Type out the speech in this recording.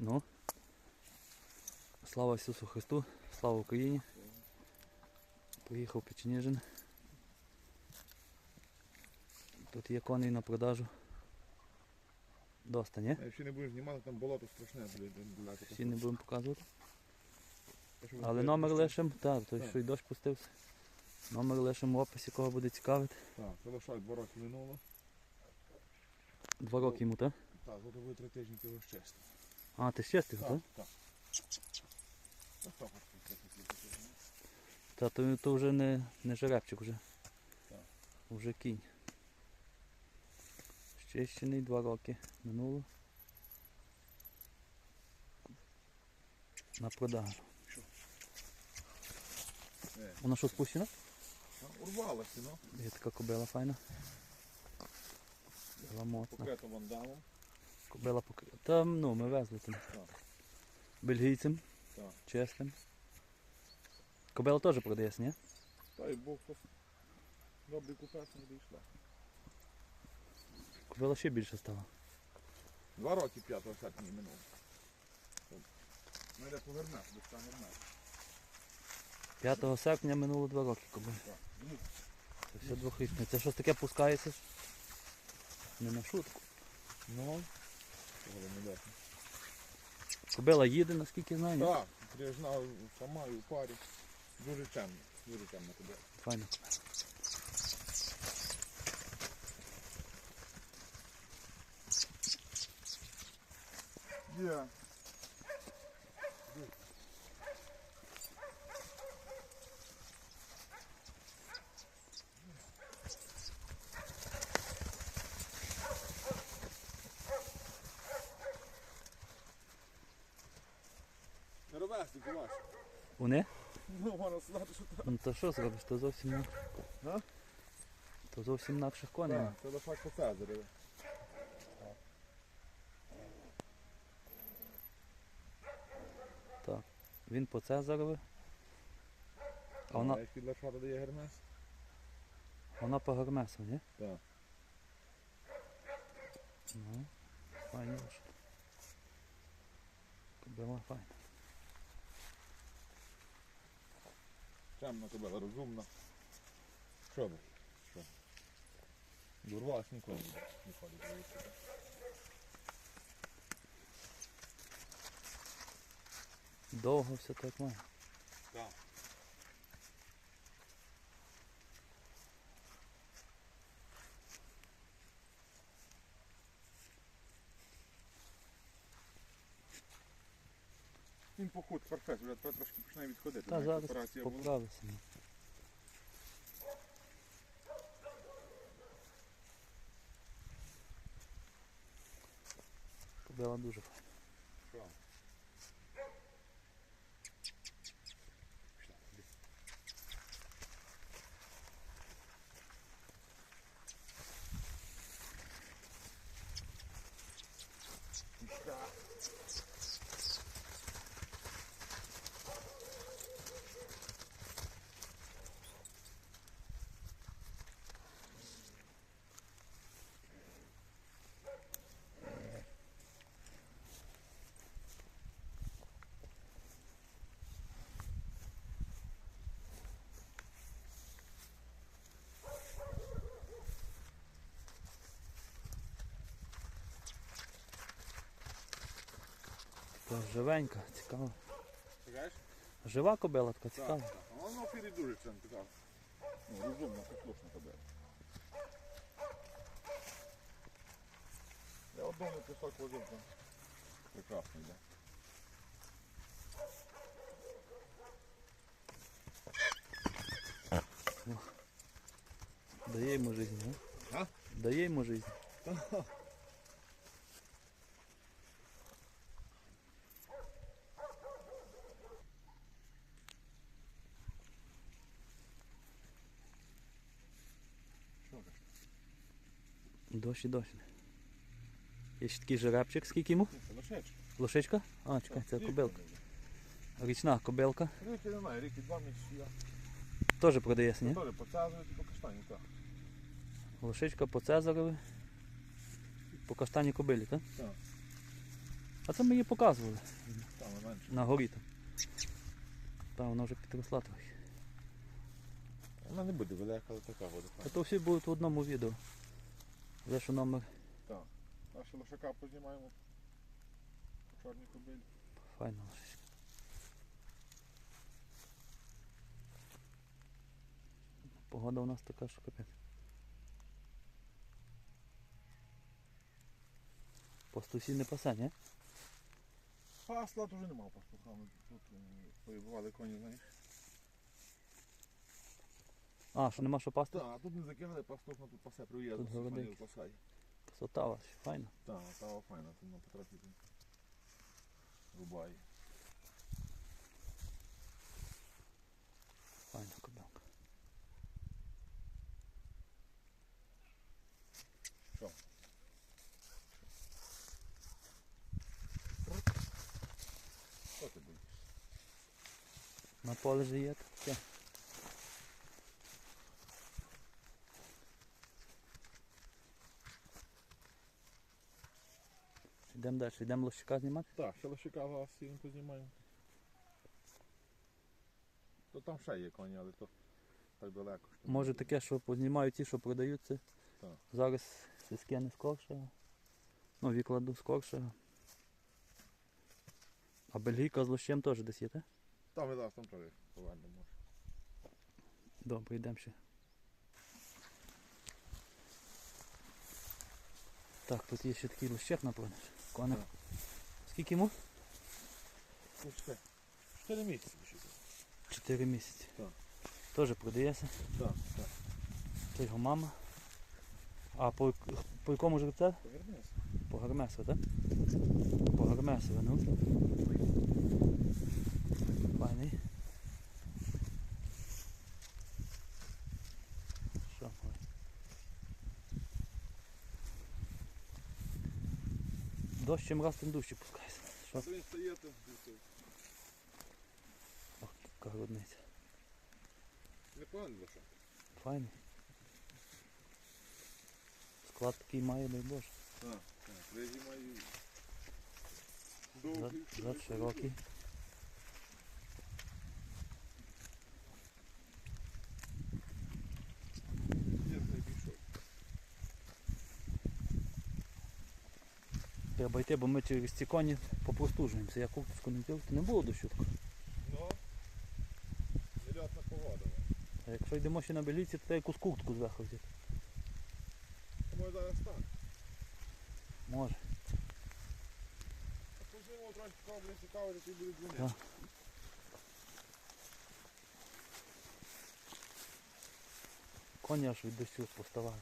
Ну. Слава Ісусу Христу, слава Україні. Приїхав Печеніжин. Тут є коней на продажу. Доста, ні? Якщо не будеш знімати, там болото страшне буде. Всі не будемо показувати. Але номер лишимо, так, той що й дощ пустився. Номер лишимо в описі, кого буде цікавити. Так, це лишай два роки минуло. Два роки йому, так? Так, тут буде три тижні його щастя. А, ти ще стиг, так? Так. Та то, то вже не, не жеребчик вже. Так. Вже кінь. Щищений два роки минуло. На продажу. Е, Вона що спущена? Урвалося, ну. Є така кобила файна. Кобила моцна. Вандалом. Кобила покрита. Там, ну, ми везли там. Бельгійцем. Так. Чесним. Кобила теж продається, ні? Та й хтось добрий купець не дійшла. Кобила ще більше стала. Два роки 5 серпня минуло. Ну йде повернеш, до ста вернеш. 5 серпня минуло два роки кобила. Ну, Це все двохрічне. Це щось таке пускається. Не на шутку. Ну, цього. Кобила їде, наскільки знаю. Так, прижна сама і у парі. Дуже темно, дуже темно кобила. Файно. Є. Вони? Ну, можна сказати, що так. Ну то що зробиш? То зовсім не. А? То зовсім інакших коней. Так, це лише по Цезареві. Так. Він по Цезарові. А вона, Як під лошада дає Гермес? вона по Гермесу, ні? Так. Ну, файні лише. Кобила файна. Темна кобила, розумна. Що ви? Що? Дурвалась ніколи не ходить до вулиці. Довго все так має. Так. Він поход фарфес, вже трошки починає відходити. Та зараз поправилися. Кобила дуже файна. Що? Пішла. Така живенька, цікава. Жива кобила така Так, цікава. так. А Воно дуже це така. Ну, розумна, послушна тебе. Я одному пісок возив, там прекрасно йде. Дає йому життя. А? Дає йому життя. Що кажеш? Дощ і дощ. Є ще такий жеребчик, скільки йому? Лошечка. Лошичка? А, чекай, це кобилка. Річна кобилка. Ріки немає, ріки два місяці. Теж продається, ні? Теж по цезарю, по каштані, так. Лошичка по Цезарові. По каштані кобилі, так? Так. А це ми її показували Там менше. на горі там. Там вона вже підросла трохи. Вона не буде велика, але така буде. А то всі будуть в одному відео. Лише номер Так. А ще лошака познімаємо. По чорній кобилі. файно лише. Погода у нас така, що капець. Пастусі не пасе, ні? Пасла теж нема пастухами. Тут е, повибивали коні, знаєш. А, що нема що пасти? Так, тут не закинули пастух, на тут пасе приїзд. Тут городить. пасає. Красота вас, файно. Так, та файна, тут на потрохи тут рубає. Файна кобилка. Що? Що ти будеш? На поле же Йдемо далі, йдемо лощика знімати. Так, ще лошика зараз сім познімаємо. То там ще є коні, але то так далеко. що Може таке, що познімаю ті, що продаються. Так. Зараз сіски не скорше. Ну, відкладу скорше. А бельгійка з лощем теж десь є, так? Там і зараз там теж повернемо. Добре, йдемо ще. Так, тут є ще такий лощек на продаж. Коник. Скільки йому? Чотири місяці Чотири місяці. Так. Теж продається. Так, так. Це його мама. А по, по якому? Повернися. По Гермесу, так? По Гермесу, ну. Файний. Що? ой. Дощ чим раз тим дужче пускається. Що? Він стає там. Ох, яка грудниця. Непоганий лошак. Файний. Склад такий має, дай Боже. Так, так. Маю. Зад, Довгий. зад широкий. Є найбільший. Треба йти, бо ми через ці коні попростужуємося. Я курточку не взяв, не було дощу. такого. Ну, нельотна погода. А якщо йдемо ще на беліці, то треба якусь куртку зверху взяти. Може зараз так. Може. Познімемо трошки кого цікаво, який буде дзвонити. Коні аж від дощу поставали.